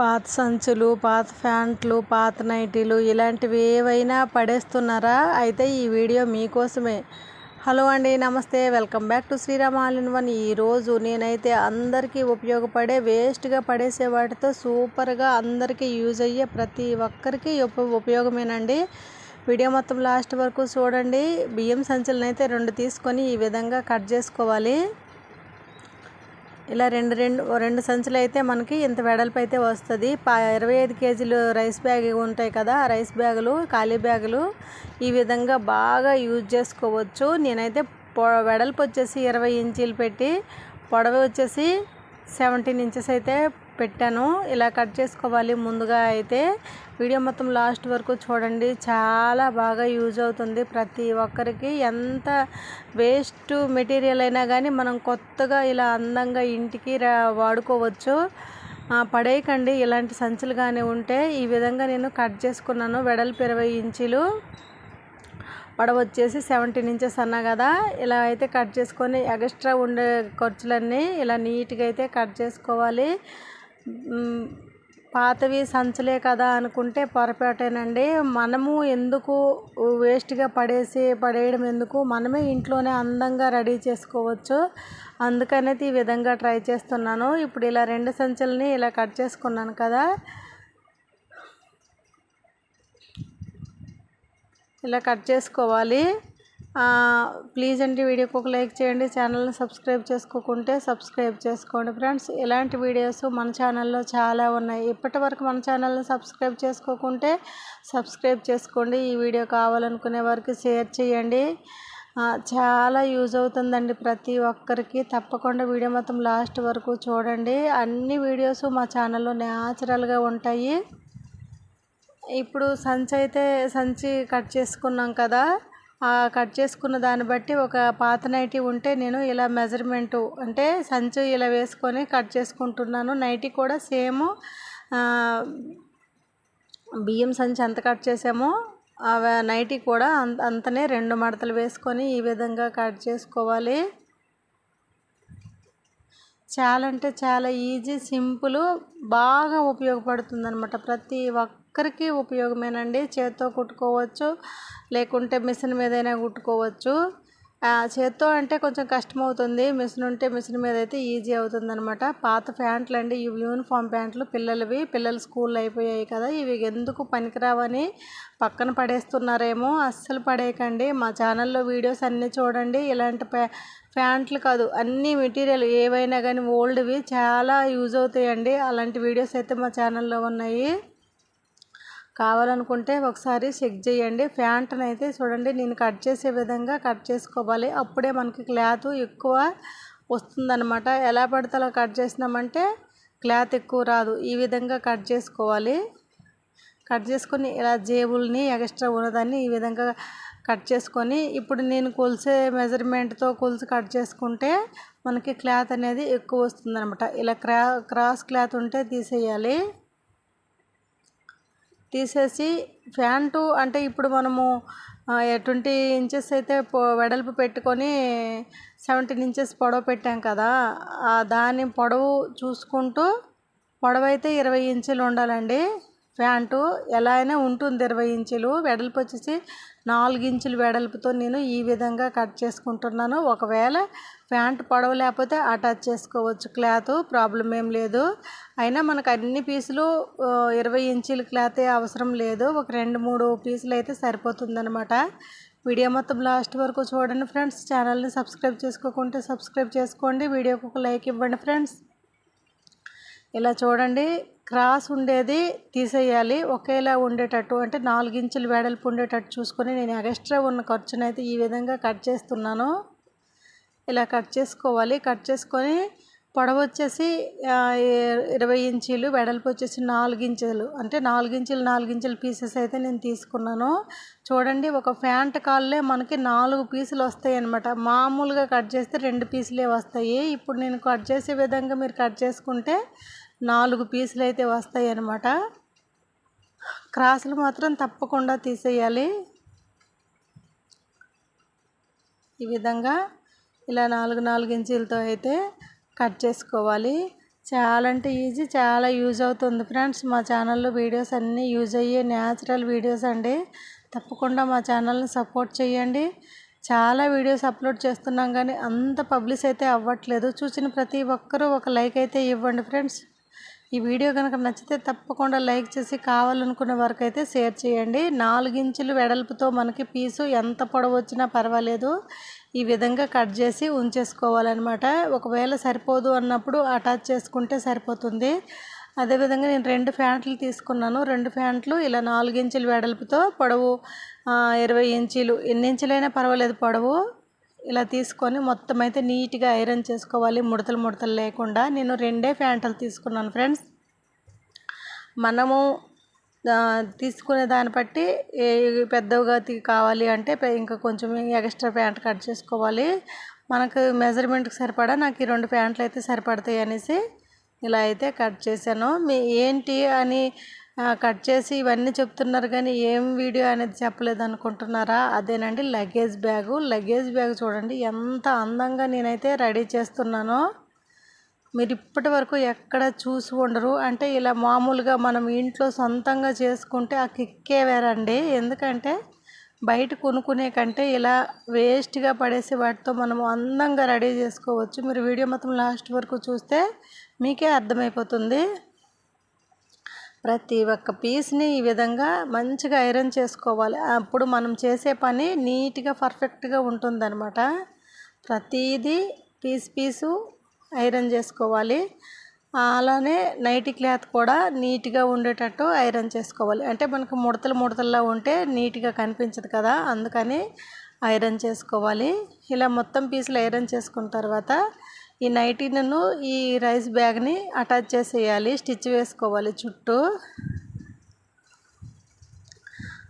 పాత సంచులు పాత ప్యాంట్లు పాత నైటీలు ఇలాంటివి ఏవైనా పడేస్తున్నారా? అయితే ఈ వీడియో మీకోసమే. హలో అండి నమస్తే. Welcome back to Sriram all in one. ఈరోజు నేనైతే అందరికీ ఉపయోగపడే వేస్ట్గా పడేసే వాటితో సూపర్గా అందరికీ యూజ్ అయ్యే ప్రతి ఒక్కరికి ఉపయోగమేనండి. వీడియో మొత్తం లాస్ట్ వరకు చూడండి. బియ్యం సంచులనైతే అయితే రెండు తీసుకొని ఈ విధంగా కట్ చేసుకోవాలి. ఇలా రెండు రెండు రెండు సంచులు అయితే మనకి ఇంత వెడల్పు అయితే వస్తుంది. పా ఇరవై ఐదు కేజీలు రైస్ బ్యాగ్ ఉంటాయి కదా రైస్ బ్యాగులు ఖాళీ బ్యాగులు ఈ విధంగా బాగా యూజ్ చేసుకోవచ్చు. నేనైతే పొ వెడల్పు వచ్చేసి ఇరవై ఇంచీలు పెట్టి పొడవ వచ్చేసి సెవెంటీన్ ఇంచెస్ అయితే పెట్టాను. ఇలా కట్ చేసుకోవాలి. ముందుగా అయితే వీడియో మొత్తం లాస్ట్ వరకు చూడండి. చాలా బాగా యూజ్ అవుతుంది. ప్రతి ఒక్కరికి ఎంత వేస్ట్ మెటీరియల్ అయినా కానీ మనం కొత్తగా ఇలా అందంగా ఇంటికి వాడుకోవచ్చు. పడేయకండి. ఇలాంటి సంచులు కానీ ఉంటే ఈ విధంగా నేను కట్ చేసుకున్నాను. వెడల్పు ఇరవై ఇంచులు. పడవ వచ్చేసి సెవెంటీన్ ఇంచెస్ అన్నా కదా. ఇలా అయితే కట్ చేసుకొని ఎక్స్ట్రా ఉండే ఖర్చులన్నీ ఇలా నీట్గా అయితే కట్ చేసుకోవాలి. పాతవి సంచులే కదా అనుకుంటే పొరపాటేనండి. మనము ఎందుకు వేస్ట్గా పడేసి పడేయడం ఎందుకు? మనమే ఇంట్లోనే అందంగా రెడీ చేసుకోవచ్చు. అందుకనేది ఈ విధంగా ట్రై చేస్తున్నాను. ఇప్పుడు ఇలా రెండు సంచులని ఇలా కట్ చేసుకున్నాను కదా. ఇలా కట్ చేసుకోవాలి. ప్లీజ్ అండి వీడియోకి ఒక లైక్ చేయండి. ఛానల్ని సబ్స్క్రైబ్ చేసుకోకుంటే సబ్స్క్రైబ్ చేసుకోండి ఫ్రెండ్స్. ఇలాంటి వీడియోస్ మన ఛానల్లో చాలా ఉన్నాయి. ఇప్పటి వరకు మన ఛానల్ని సబ్స్క్రైబ్ చేసుకోకుంటే సబ్స్క్రైబ్ చేసుకోండి. ఈ వీడియో కావాలనుకునే వారికి షేర్ చేయండి. చాలా యూజ్ అవుతుందండి ప్రతి ఒక్కరికి. తప్పకుండా వీడియో మొత్తం లాస్ట్ వరకు చూడండి. అన్ని వీడియోస్ మా ఛానల్లో న్యాచురల్గా ఉంటాయి. ఇప్పుడు సంచి అయితే సంచి కట్ చేసుకున్నాం కదా. కట్ చేసుకున్న దాన్ని బట్టి ఒక పాత నైటీ ఉంటే నేను ఇలా మెజర్మెంటు అంటే సంచు ఇలా వేసుకొని కట్ చేసుకుంటున్నాను. నైటీ కూడా సేమ్ బియ్యం సంచి ఎంత కట్ చేసామో నైటీ కూడా అంత అంతనే రెండు మడతలు వేసుకొని ఈ విధంగా కట్ చేసుకోవాలి. చాలా అంటే చాలా ఈజీ సింపుల్ బాగా ఉపయోగపడుతుంది అనమాట ప్రతి ఒక్కరికి ఉపయోగమేనండి. చేత్తో కుట్టుకోవచ్చు లేకుంటే మిషన్ మీదైనా కుట్టుకోవచ్చు. చేత్తో అంటే కొంచెం కష్టం అవుతుంది మిషన్ ఉంటే మిషన్ మీద అయితే ఈజీ అవుతుంది అనమాట పాత ప్యాంట్లు అండి ఇవి యూనిఫామ్ ప్యాంట్లు పిల్లలవి. పిల్లలు స్కూల్ అయిపోయాయి కదా. ఇవి ఎందుకు పనికిరావని పక్కన పడేస్తున్నారేమో అస్సలు పడేయకండి. మా ఛానల్లో వీడియోస్ అన్నీ చూడండి. ఇలాంటి ప్యాంట్లు కాదు. అన్ని మెటీరియల్ ఏవైనా కానీ ఓల్డ్వి చాలా యూజ్ అవుతాయండి. అలాంటి వీడియోస్ అయితే మా ఛానల్లో ఉన్నాయి. కావాలనుకుంటే ఒకసారి చెక్ చేయండి. ప్యాంట్ని అయితే చూడండి నేను కట్ చేసే విధంగా కట్ చేసుకోవాలి. అప్పుడే మనకి క్లాత్ ఎక్కువ వస్తుందన్నమాట. ఎలా పడితే అలా కట్ చేసినామంటే క్లాత్ ఎక్కువ రాదు. ఈ విధంగా కట్ చేసుకోవాలి. కట్ చేసుకొని ఇలా జేబుల్ని ఎక్స్ట్రా ఉన్నదాన్ని ఈ విధంగా కట్ చేసుకొని ఇప్పుడు నేను కొలిసే మెజర్మెంట్తో కొలిసి కట్ చేసుకుంటే మనకి క్లాత్ అనేది ఎక్కువ వస్తుందన్నమాట. ఇలా క్రా క్రాస్ క్లాత్ ఉంటే తీసేయాలి. తీసేసి ప్యాంటు అంటే ఇప్పుడు మనము ట్వంటీ ఇంచెస్ అయితే వెడల్పు పెట్టుకొని సెవెంటీన్ ఇంచెస్ పొడవు పెట్టాం కదా దాని పొడవు చూసుకుంటూ పొడవు అయితే ఇరవై ఇంచులు ఉండాలండి ప్యాంటు ఎలా అయినా ఉంటుంది ఇరవై ఇంచులు. వెడల్పు వచ్చేసి నాలుగు ఇంచులు వెడల్పుతో నేను ఈ విధంగా కట్ చేసుకుంటున్నాను. ఒకవేళ ప్యాంట్ పొడవు లేకపోతే అటాచ్ చేసుకోవచ్చు. క్లాత్ ప్రాబ్లం ఏం లేదు. అయినా మనకు అన్ని పీసులు ఇరవై ఇంచుల క్లాతే అవసరం లేదు. ఒక రెండు మూడు పీసులు అయితే సరిపోతుందనమాట వీడియో మొత్తం లాస్ట్ వరకు చూడండి ఫ్రెండ్స్. ఛానల్ని సబ్స్క్రైబ్ చేసుకోకుంటే సబ్స్క్రైబ్ చేసుకోండి. వీడియోకి ఒక లైక్ ఇవ్వండి ఫ్రెండ్స్. ఇలా చూడండి. క్రాస్ ఉండేది తీసేయాలి. ఒకేలా ఉండేటట్టు అంటే నాలుగు ఇంచులు వెడల్పు ఉండేటట్టు చూసుకొని నేను ఎక్స్ట్రా ఉన్న ఖర్చునైతే ఈ విధంగా కట్ చేస్తున్నాను. ఇలా కట్ చేసుకోవాలి. కట్ చేసుకొని పొడవు వచ్చేసి ఇరవై ఇంచీలు వెడల్పు వచ్చేసి నాలుగు ఇంచులు. అంటే నాలుగు ఇంచులు నాలుగు ఇంచుల పీసెస్ అయితే నేను తీసుకున్నాను. చూడండి ఒక ఫ్యాంట్ కాళ్ళే మనకి నాలుగు పీసులు వస్తాయి అనమాట మామూలుగా కట్ చేస్తే రెండు పీసులే వస్తాయి. ఇప్పుడు నేను కట్ చేసే విధంగా మీరు కట్ చేసుకుంటే నాలుగు పీసులు అయితే వస్తాయి అన్నమాట క్రాసులు మాత్రం తప్పకుండా తీసేయాలి. ఈ విధంగా ఇలా నాలుగు నాలుగు ఇంచీలతో అయితే కట్ చేసుకోవాలి. చాలా అంటే ఈజీ చాలా యూజ్ అవుతుంది ఫ్రెండ్స్. మా ఛానల్లో వీడియోస్ అన్నీ యూజ్ అయ్యే న్యాచురల్ వీడియోస్ అండి. తప్పకుండా మా ఛానల్ని సపోర్ట్ చేయండి. చాలా వీడియోస్ అప్లోడ్ చేస్తున్నాం కానీ అంత పబ్లిష్ అయితే అవ్వట్లేదు. చూసిన ప్రతి ఒక్కరూ ఒక లైక్ అయితే ఇవ్వండి ఫ్రెండ్స్. ఈ వీడియో కనుక నచ్చితే తప్పకుండా లైక్ చేసి కావాలనుకునే వరకు అయితే షేర్ చేయండి. నాలుగించులు వెడల్పుతో మనకి పీసు ఎంత పొడవు వచ్చినా పర్వాలేదు. ఈ విధంగా కట్ చేసి ఉంచేసుకోవాలన్నమాట. ఒకవేళ సరిపోదు అన్నప్పుడు అటాచ్ చేసుకుంటే సరిపోతుంది. అదేవిధంగా నేను రెండు ఫ్యాంట్లు తీసుకున్నాను. రెండు ఫ్యాంట్లు ఇలా నాలుగు ఇంచుల వెడల్పుతో పొడవు ఇరవై ఇంచీలు ఎన్ని ఇంచులైనా పర్వాలేదు పొడవు. ఇలా తీసుకొని మొత్తం అయితే నీట్గా ఐరన్ చేసుకోవాలి. ముడతలు ముడతలు లేకుండా. నేను రెండే ప్యాంట్లు తీసుకున్నాను ఫ్రెండ్స్. మనము తీసుకునే దాన్ని బట్టి పెద్దగా కావాలి అంటే ఇంకా కొంచెం ఎక్స్ట్రా ప్యాంట్ కట్ చేసుకోవాలి. మనకు మెజర్మెంట్కి సరిపడా నాకు ఈ రెండు ప్యాంట్లు అయితే సరిపడతాయి అనేసి ఇలా అయితే కట్ చేశాను. మీ ఏంటి అని కట్ చేసి ఇవన్నీ చెప్తున్నారు కానీ ఏం వీడియో అనేది చెప్పలేదు అనుకుంటున్నారా? అదేనండి లగేజ్ బ్యాగు. లగేజ్ బ్యాగ్ చూడండి ఎంత అందంగా నేనైతే రెడీ చేస్తున్నానో. మీరు ఇప్పటి వరకు ఎక్కడ చూసి ఉండరు. అంటే ఇలా మామూలుగా మనం ఇంట్లో సొంతంగా చేసుకుంటే ఆ కిక్కే వేరండి. ఎందుకంటే బయట కొనుక్కునే కంటే ఇలా వేస్ట్గా పడేసి వాటితో మనం అందంగా రెడీ చేసుకోవచ్చు. మీరు వీడియో మొత్తం లాస్ట్ వరకు చూస్తే మీకే అర్థమైపోతుంది. ప్రతి ఒక్క పీస్ని ఈ విధంగా మంచిగా ఐరన్ చేసుకోవాలి. అప్పుడు మనం చేసే పని నీట్గా పర్ఫెక్ట్గా ఉంటుందన్నమాట. ప్రతిదీ పీస్ పీసు ఐరన్ చేసుకోవాలి. అలానే నైటీ క్లాత్ కూడా నీట్గా ఉండేటట్టు ఐరన్ చేసుకోవాలి. అంటే మనకు ముడతలు ముడతల్లో ఉంటే నీట్గా కనిపించదు కదా అందుకని ఐరన్ చేసుకోవాలి. ఇలా మొత్తం పీసులు ఐరన్ చేసుకున్న తర్వాత ఈ నైటీను ఈ రైస్ బ్యాగ్ని అటాచ్ చేసేయాలి స్టిచ్ వేసుకోవాలి చుట్టూ.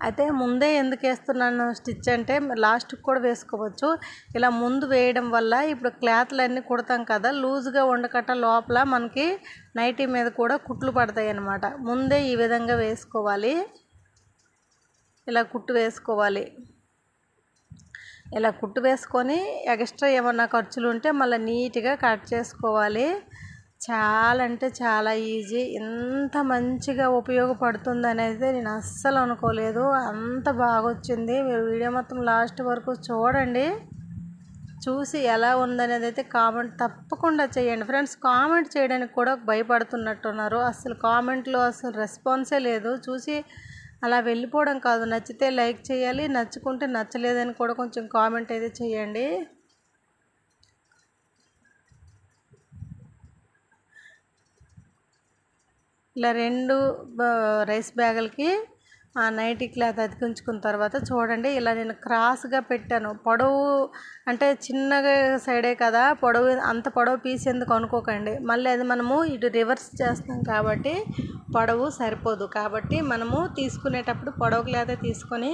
అయితే ముందే ఎందుకు వేస్తున్నాను స్టిచ్ అంటే లాస్ట్కి కూడా వేసుకోవచ్చు. ఇలా ముందు వేయడం వల్ల ఇప్పుడు క్లాత్లు అన్నీ కుడతాం కదా లూజ్గా ఉండకట్ట లోపల మనకి నైటీ మీద కూడా కుట్లు పడతాయి అన్నమాట. ముందే ఈ విధంగా వేసుకోవాలి. ఇలా కుట్టు వేసుకోవాలి. ఇలా కుట్టు వేసుకొని ఎక్స్ట్రా ఏమన్నా ఖర్చులు ఉంటే మళ్ళీ నీట్గా కట్ చేసుకోవాలి. చాలా అంటే చాలా ఈజీ. ఎంత మంచిగా ఉపయోగపడుతుంది అనేది నేను అస్సలు అనుకోలేదు. అంత బాగా వచ్చింది మీరు వీడియో మొత్తం లాస్ట్ వరకు చూడండి. చూసి ఎలా ఉందనేది అయితే కామెంట్ తప్పకుండా చేయండి. ఫ్రెండ్స్ కామెంట్ చేయడానికి కూడా భయపడుతున్నట్టున్నారు. అసలు కామెంట్లో అసలు రెస్పాన్సే లేదు. చూసి అలా వెళ్ళిపోవడం కాదు. నచ్చితే లైక్ చేయాలి నచ్చుకుంటే నచ్చలేదని కూడా కొంచెం కామెంట్ అయితే చేయండి. ఇలా రెండు రైస్ బ్యాగులకి ఆ నైటీ క్లాత్ అతికించుకున్న తర్వాత చూడండి ఇలా నేను క్రాస్గా పెట్టాను. పొడవు అంటే చిన్నగా సైడే కదా పొడవు అంత పొడవు పీస్ ఎందుకు అనుకోకండి. మళ్ళీ అది మనము ఇటు రివర్స్ చేస్తాం కాబట్టి పొడవు సరిపోదు. కాబట్టి మనము తీసుకునేటప్పుడు పొడవు క్లాత్ తీసుకొని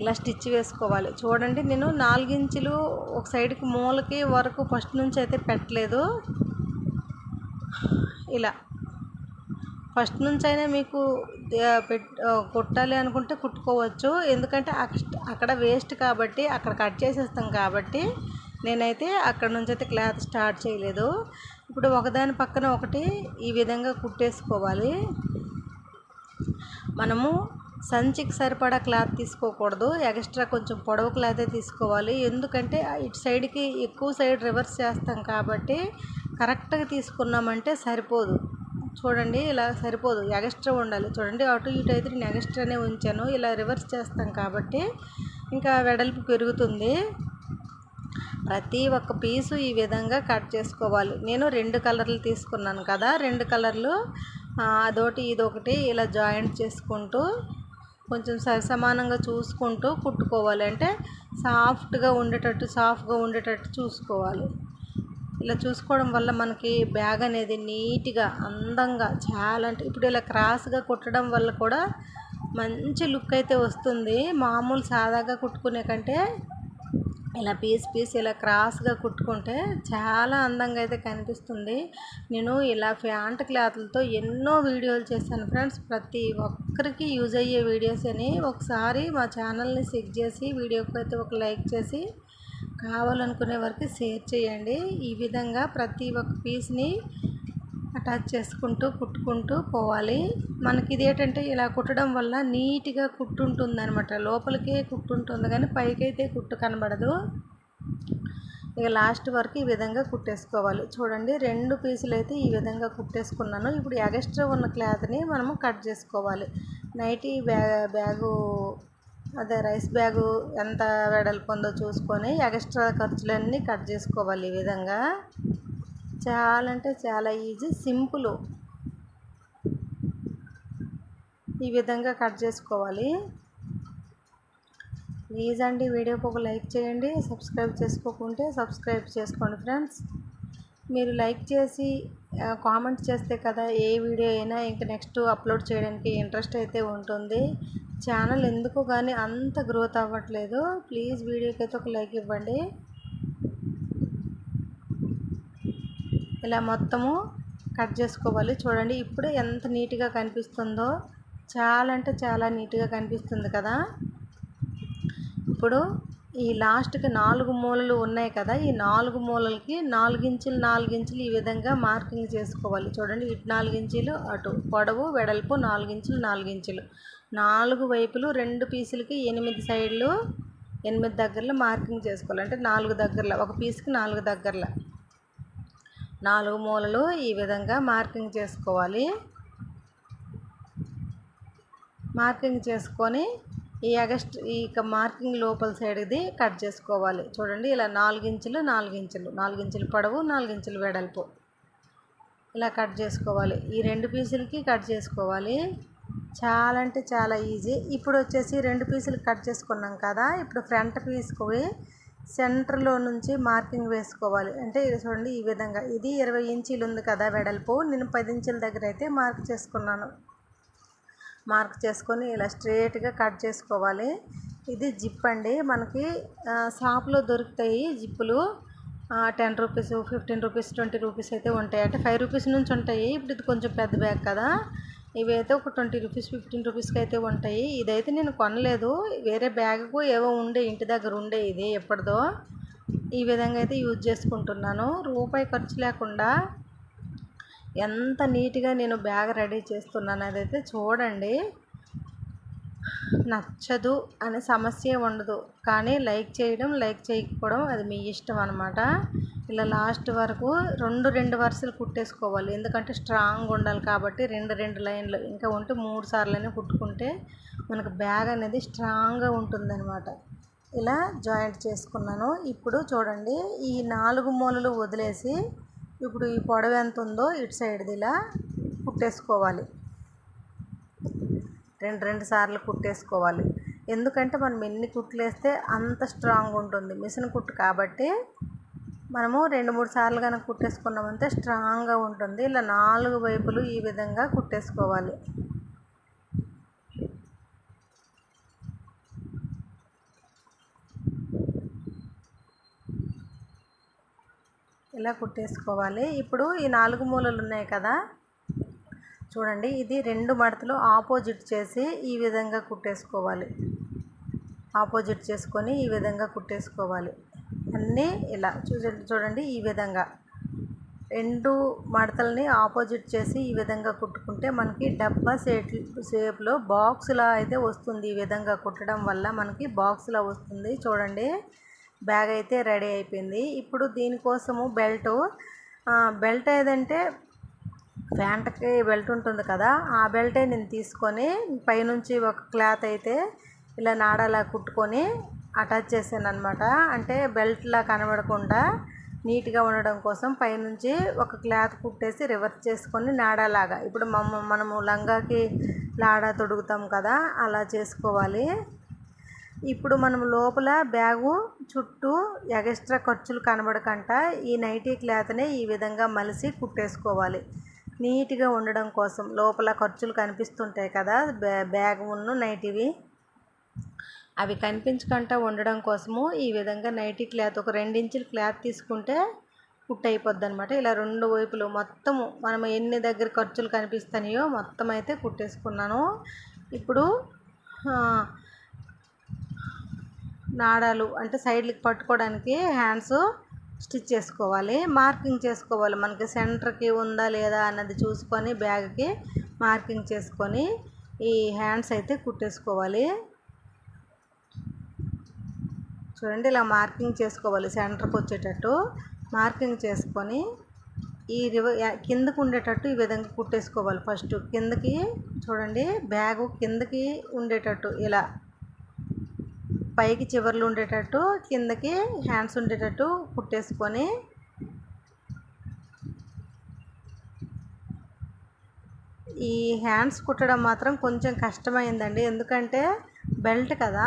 ఇలా స్టిచ్ వేసుకోవాలి. చూడండి నేను నాలుగించులు ఒక సైడ్కి మూలకి వరకు ఫస్ట్ నుంచి అయితే పెట్టలేదు. ఇలా ఫస్ట్ నుంచి అయినా మీకు పెట్ కుట్టాలి అనుకుంటే కుట్టుకోవచ్చు. ఎందుకంటే అక్కడ వేస్ట్ కాబట్టి అక్కడ కట్ చేసేస్తాం కాబట్టి నేనైతే అక్కడ నుంచి అయితే క్లాత్ స్టార్ట్ చేయలేదు. ఇప్పుడు ఒకదాని పక్కన ఒకటి ఈ విధంగా కుట్టేసుకోవాలి. మనము సంచికి సరిపడా క్లాత్ తీసుకోకూడదు. ఎక్స్ట్రా కొంచెం పొడవు క్లాతే తీసుకోవాలి. ఎందుకంటే ఇటు సైడ్కి ఎక్కువ సైడ్ రివర్స్ చేస్తాం కాబట్టి కరెక్ట్గా తీసుకున్నామంటే సరిపోదు. చూడండి ఇలా సరిపోదు. ఎగస్ట్రా ఉండాలి. చూడండి అటు ఇటు అయితే నేను ఎగస్ట్రానే ఉంచాను. ఇలా రివర్స్ చేస్తాం కాబట్టి ఇంకా వెడల్పు పెరుగుతుంది. ప్రతి ఒక్క పీసు ఈ విధంగా కట్ చేసుకోవాలి. నేను రెండు కలర్లు తీసుకున్నాను కదా రెండు కలర్లు అదొకటి ఇదొకటి ఇలా జాయింట్ చేసుకుంటూ కొంచెం సమానంగా చూసుకుంటూ కుట్టుకోవాలి. అంటే సాఫ్ట్గా ఉండేటట్టు సాఫ్ట్గా ఉండేటట్టు చూసుకోవాలి. ఇలా చూసుకోవడం వల్ల మనకి బ్యాగ్ అనేది నీట్గా అందంగా చాలా అంటే ఇప్పుడు ఇలా క్రాస్గా కుట్టడం వల్ల కూడా మంచి లుక్ అయితే వస్తుంది. మామూలు సాదాగా కుట్టుకునే కంటే ఇలా పీస్ పీస్ ఇలా క్రాస్గా కుట్టుకుంటే చాలా అందంగా అయితే కనిపిస్తుంది. నేను ఇలా ఫ్యాంట్ క్లాత్లతో ఎన్నో వీడియోలు చేశాను ఫ్రెండ్స్. ప్రతి ఒక్కరికి యూజ్ అయ్యే వీడియోస్ అని ఒకసారి మా ఛానల్ని సెక్ చేసి వీడియోకి అయితే ఒక లైక్ చేసి కావాలనుకునే వరకు షేర్ చేయండి. ఈ విధంగా ప్రతి ఒక్క పీస్ని అటాచ్ చేసుకుంటూ కుట్టుకుంటూ పోవాలి. మనకి ఇది ఏంటంటే ఇలా కుట్టడం వల్ల నీట్గా కుట్టుంటుంది అనమాట లోపలికే కుట్టుంటుంది కానీ పైకి అయితే కుట్టు కనబడదు. ఇక లాస్ట్ వరకు ఈ విధంగా కుట్టేసుకోవాలి. చూడండి రెండు పీసులు అయితే ఈ విధంగా కుట్టేసుకున్నాను. ఇప్పుడు ఎగస్ట్రా ఉన్న క్లాత్ని మనము కట్ చేసుకోవాలి. నైటీ బ్యా బ్యాగు అదే రైస్ బ్యాగు ఎంత వెడల్పు ఉందో చూసుకొని ఎగస్ట్రా ఖర్చులన్నీ కట్ చేసుకోవాలి ఈ విధంగా. చాలా అంటే చాలా ఈజీ సింపుల్. ఈ విధంగా కట్ చేసుకోవాలి. ప్లీజ్ అండి వీడియోకి ఒక లైక్ చేయండి సబ్స్క్రైబ్ చేసుకోకుంటే సబ్స్క్రైబ్ చేసుకోండి ఫ్రెండ్స్. మీరు లైక్ చేసి కామెంట్ చేస్తే కదా ఏ వీడియో అయినా ఇంక నెక్స్ట్ అప్లోడ్ చేయడానికి ఇంట్రెస్ట్ అయితే ఉంటుంది. ఛానల్ ఎందుకు కానీ అంత గ్రోత్ అవ్వట్లేదు. ప్లీజ్ వీడియోకి అయితే ఒక లైక్ ఇవ్వండి. ఇలా మొత్తము కట్ చేసుకోవాలి. చూడండి ఇప్పుడు ఎంత నీట్గా కనిపిస్తుందో. చాలా అంటే చాలా నీట్గా కనిపిస్తుంది కదా. ఇప్పుడు ఈ లాస్ట్కి నాలుగు మూలలు ఉన్నాయి కదా. ఈ నాలుగు మూలలకి నాలుగించులు నాలుగించులు ఈ విధంగా మార్కింగ్ చేసుకోవాలి. చూడండి ఇటు నాలుగించులు అటు పొడవు వెడల్పు నాలుగించులు నాలుగించులు. నాలుగు వైపులు రెండు పీసులకి ఎనిమిది సైడ్లు ఎనిమిది దగ్గరలో మార్కింగ్ చేసుకోవాలి. అంటే నాలుగు దగ్గరలో ఒక పీస్కి నాలుగు దగ్గరలో. నాలుగు మూలలు ఈ విధంగా మార్కింగ్ చేసుకోవాలి. మార్కింగ్ చేసుకొని ఈ అగస్ట్ ఈ మార్కింగ్ లోపల సైడ్ది కట్ చేసుకోవాలి. చూడండి ఇలా నాలుగించులు నాలుగించులు నాలుగించులు పొడవు నాలుగించులు వెడల్పు. ఇలా కట్ చేసుకోవాలి. ఈ రెండు పీసులకి కట్ చేసుకోవాలి. చాలా అంటే చాలా ఈజీ. ఇప్పుడు వచ్చేసి రెండు పీసులు కట్ చేసుకున్నాం కదా. ఇప్పుడు ఫ్రంట్ పీస్కి సెంటర్లో నుంచి మార్కింగ్ వేసుకోవాలి. అంటే ఇది చూడండి ఈ విధంగా. ఇది ఇరవై ఇంచీలు ఉంది కదా వెడల్పు. నేను పది ఇంచుల దగ్గర అయితే మార్క్ చేసుకున్నాను. మార్క్ చేసుకొని ఇలా స్ట్రేట్గా కట్ చేసుకోవాలి. ఇది జిప్ అండి. మనకి షాప్లో దొరుకుతాయి జిప్పులు. Ten rupees fifteen rupees twenty rupees అయితే ఉంటాయి. అంటే ఫైవ్ రూపీస్ నుంచి ఉంటాయి. ఇప్పుడు ఇది కొంచెం పెద్ద బ్యాగ్ కదా. ఇవి అయితే ఒక ట్వంటీ రూపీస్ ఫిఫ్టీన్ రూపీస్కి అయితే ఉంటాయి. ఇదైతే నేను కొనలేదు. వేరే బ్యాగ్కు ఏవో ఉండే ఇంటి దగ్గర ఉండే ఇది ఎప్పటిదో. ఈ విధంగా అయితే యూజ్ చేసుకుంటున్నాను. రూపాయి ఖర్చు లేకుండా ఎంత నీట్గా నేను బ్యాగ్ రెడీ చేస్తున్నాను అదైతే చూడండి. నచ్చదు అనే సమస్య ఉండదు. కానీ లైక్ చేయడం లైక్ చేయకపోవడం అది మీ ఇష్టం అనమాట ఇలా లాస్ట్ వరకు రెండు రెండు వరుసలు కుట్టేసుకోవాలి. ఎందుకంటే స్ట్రాంగ్ ఉండాలి కాబట్టి రెండు రెండు లైన్లు ఇంకా ఉంటే మూడు సార్లైనా కుట్టుకుంటే మనకు బ్యాగ్ అనేది స్ట్రాంగ్గా ఉంటుందన్నమాట. ఇలా జాయింట్ చేసుకున్నాను. ఇప్పుడు చూడండి ఈ నాలుగు మూలలు వదిలేసి ఇప్పుడు ఈ పొడవు ఎంత ఉందో ఇటు సైడ్ది ఇలా కుట్టేసుకోవాలి. రెండు రెండు సార్లు కుట్టేసుకోవాలి. ఎందుకంటే మనం ఎన్ని కుట్లు వేస్తే అంత స్ట్రాంగ్ ఉంటుంది. మిషన్ కుట్టు కాబట్టి మనము రెండు మూడు సార్లు కనుక కుట్టేసుకున్నామంటే స్ట్రాంగ్గా ఉంటుంది. ఇలా నాలుగు వైపులు ఈ విధంగా కుట్టేసుకోవాలి. ఇలా కుట్టేసుకోవాలి. ఇప్పుడు ఈ నాలుగు మూలలు ఉన్నాయి కదా. చూడండి ఇది రెండు మడతలు ఆపోజిట్ చేసి ఈ విధంగా కుట్టేసుకోవాలి. ఆపోజిట్ చేసుకొని ఈ విధంగా కుట్టేసుకోవాలి. అన్నీ ఇలా చూడండి చూడండి ఈ విధంగా. రెండు మడతల్ని ఆపోజిట్ చేసి ఈ విధంగా కుట్టుకుంటే మనకి డబ్బా సేట్ షేప్లో బాక్స్లా అయితే వస్తుంది ఈ విధంగా కుట్టడం వల్ల మనకి బాక్స్లా వస్తుంది. చూడండి బ్యాగ్ అయితే రెడీ అయిపోయింది. ఇప్పుడు దీనికోసము బెల్ట్ బెల్ట్ ఏదంటే ప్యాంట్కి బెల్ట్ ఉంటుంది కదా ఆ బెల్టే నేను తీసుకొని పైనుంచి ఒక క్లాత్ అయితే ఇలా నాడాలా కుట్టుకొని అటాచ్ చేశాను అనమాట అంటే బెల్ట్లా కనబడకుండా నీట్గా ఉండడం కోసం పైనుంచి ఒక క్లాత్ కుట్టేసి రివర్స్ చేసుకొని నాడాలాగా. ఇప్పుడు మమ్మ మనము లంగాకి లాడా తొడుగుతాం కదా అలా చేసుకోవాలి. ఇప్పుడు మనం లోపల బ్యాగు చుట్టూ ఎగస్ట్రా ఖర్చులు కనబడకంట ఈ నైటీ క్లాత్ని ఈ విధంగా మలిసి కుట్టేసుకోవాలి. నీట్గా ఉండడం కోసం లోపల ఖర్చులు కనిపిస్తుంటాయి కదా బ్యాగ్ ఉన్ను నైటీవి. అవి కనిపించకుండా ఉండడం కోసము ఈ విధంగా నైటీ క్లాత్ ఒక రెండించుల క్లాత్ తీసుకుంటే కుట్ అయిపోద్ది అనమాట ఇలా రెండు వైపులు మొత్తము మనం ఎన్ని దగ్గర ఖర్చులు కనిపిస్తాయో మొత్తం అయితే కుట్టేసుకున్నాను. ఇప్పుడు నాడాలు అంటే సైడ్లకి పట్టుకోవడానికి హ్యాండ్స్ స్టిచ్ చేసుకోవాలి మార్కింగ్ చేసుకోవాలి. మనకి సెంటర్కి ఉందా లేదా అన్నది చూసుకొని బ్యాగ్కి మార్కింగ్ చేసుకొని ఈ హ్యాండ్స్ అయితే కుట్టేసుకోవాలి. చూడండి ఇలా మార్కింగ్ చేసుకోవాలి సెంటర్కి వచ్చేటట్టు. మార్కింగ్ చేసుకొని ఈ రివ కిందకు ఉండేటట్టు ఈ విధంగా కుట్టేసుకోవాలి. ఫస్ట్ కిందకి చూడండి బ్యాగు కిందకి ఉండేటట్టు ఇలా పైకి చివర్లు ఉండేటట్టు కిందకి హ్యాండ్స్ ఉండేటట్టు కుట్టేసుకొని ఈ హ్యాండ్స్ కుట్టడం మాత్రం కొంచెం కష్టమైందండి. ఎందుకంటే బెల్ట్ కదా.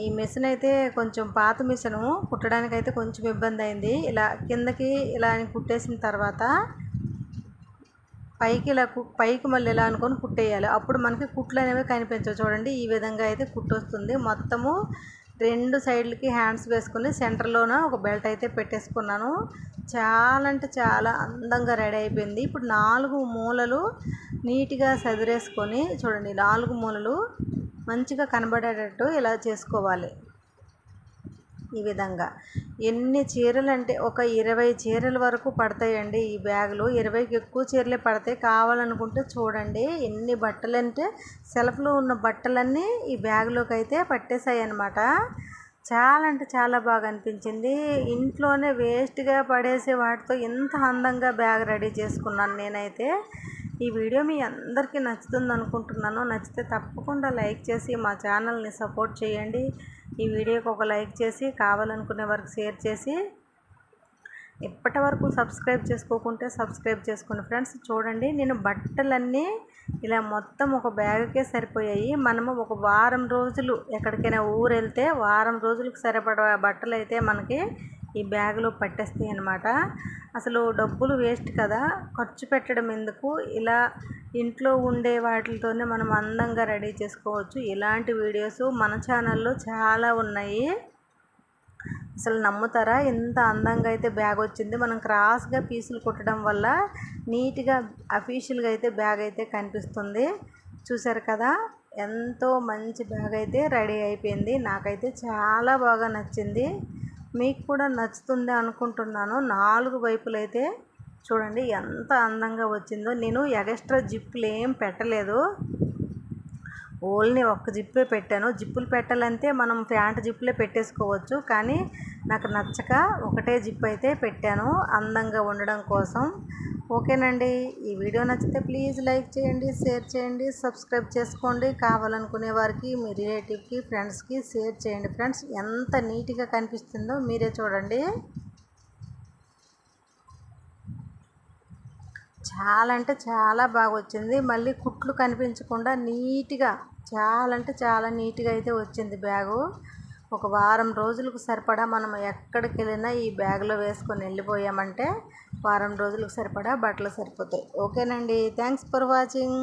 ఈ మిషన్ అయితే కొంచెం పాత మిషను కుట్టడానికి అయితే కొంచెం ఇబ్బంది అయింది. ఇలా కిందకి ఇలా అని కుట్టేసిన తర్వాత పైకి ఇలా పైకి మళ్ళీ ఇలా అనుకొని కుట్టేయాలి. అప్పుడు మనకి కుట్లు అనేవి కనిపించవు. చూడండి ఈ విధంగా అయితే కుట్టు వస్తుంది మొత్తము రెండు సైడ్లకి హ్యాండ్స్ వేసుకుని సెంటర్లోన ఒక బెల్ట్ అయితే పెట్టేసుకున్నాను. చాలా అంటే చాలా అందంగా రెడీ అయిపోయింది. ఇప్పుడు నాలుగు మూలలు నీట్గా సదిరేసుకొని చూడండి నాలుగు మూలలు మంచిగా కనబడేటట్టు ఇలా చేసుకోవాలి. ఈ విధంగా. ఎన్ని చీరలు అంటే ఒక ఇరవై చీరల వరకు పడతాయండి ఈ బ్యాగులు. ఇరవైకి ఎక్కువ చీరలే పడతాయి. కావాలనుకుంటే చూడండి ఎన్ని బట్టలు అంటే సెల్ఫ్లో ఉన్న బట్టలన్నీ ఈ బ్యాగులోకి అయితే పట్టేశాయి అనమాట చాలా అంటే చాలా బాగా అనిపించింది. ఇంట్లోనే వేస్ట్గా పడేసే వాటితో ఎంత అందంగా బ్యాగ్ రెడీ చేసుకున్నాను నేనైతే. ఈ వీడియో మీ అందరికీ నచ్చుతుంది అనుకుంటున్నాను నచ్చితే తప్పకుండా లైక్ చేసి మా ఛానల్ని సపోర్ట్ చేయండి. ఈ వీడియోకి ఒక లైక్ చేసి కావాలనుకునే వారికి షేర్ చేసి ఇప్పటి వరకు సబ్స్క్రైబ్ చేసుకోకుంటే సబ్స్క్రైబ్ చేసుకోండి. ఫ్రెండ్స్ చూడండి నేను బట్టలన్నీ ఇలా మొత్తం ఒక బ్యాగ్కే సరిపోయాయి. మనము ఒక వారం రోజులు ఎక్కడికైనా ఊరు వెళ్తే వారం రోజులకు సరిపడ బట్టలు అయితే మనకి ఈ బ్యాగులో పట్టేస్తాయి అనమాట అసలు డబ్బులు వేస్ట్ కదా. ఖర్చు పెట్టడం ఎందుకు? ఇలా ఇంట్లో ఉండే వాటితోనే మనం అందంగా రెడీ చేసుకోవచ్చు. ఇలాంటి వీడియోస్ మన ఛానల్లో చాలా ఉన్నాయి. అసలు నమ్ముతారా? ఎంత అందంగా అయితే బ్యాగ్ వచ్చింది. మనం క్రాస్గా పీసులు కుట్టడం వల్ల నీట్గా అఫీషియల్గా అయితే బ్యాగ్ అయితే కనిపిస్తుంది. చూసారు కదా? ఎంతో మంచి బ్యాగ్ అయితే రెడీ అయిపోయింది. నాకైతే చాలా బాగా నచ్చింది. మీకు కూడా నచ్చుతుంది అనుకుంటున్నాను. నాలుగు వైపులు అయితే చూడండి ఎంత అందంగా వచ్చిందో. నేను ఎగస్ట్రా జిప్పులు ఏం పెట్టలేదు. ఓన్లీ ఒక్క జిప్పే పెట్టాను. జిప్పులు పెట్టాలంటే మనం ప్యాంట్ జిప్పులే పెట్టేసుకోవచ్చు. కానీ నాకు నచ్చక ఒకటే జిప్ అయితే పెట్టాను. అందంగా ఉండడం కోసం. ఓకేనండి. ఈ వీడియో నచ్చితే ప్లీజ్ లైక్ చేయండి షేర్ చేయండి సబ్స్క్రైబ్ చేసుకోండి. కావాలనుకునే వారికి మీ రిలేటివ్కి ఫ్రెండ్స్కి షేర్ చేయండి. ఫ్రెండ్స్ ఎంత నీట్గా కనిపిస్తుందో మీరే చూడండి. చాలా అంటే చాలా బాగా వచ్చింది మళ్ళీ కుట్లు కనిపించకుండా నీట్గా చాలా అంటే చాలా నీట్గా అయితే వచ్చింది బ్యాగు. ఒక వారం రోజులకు సరిపడా మనం ఎక్కడికి వెళ్ళినా ఈ బ్యాగ్లో వేసుకొని వెళ్ళిపోయామంటే వారం రోజులకు సరిపడా బట్టలు సరిపోతాయి. ఓకేనండి. Thanks for watching.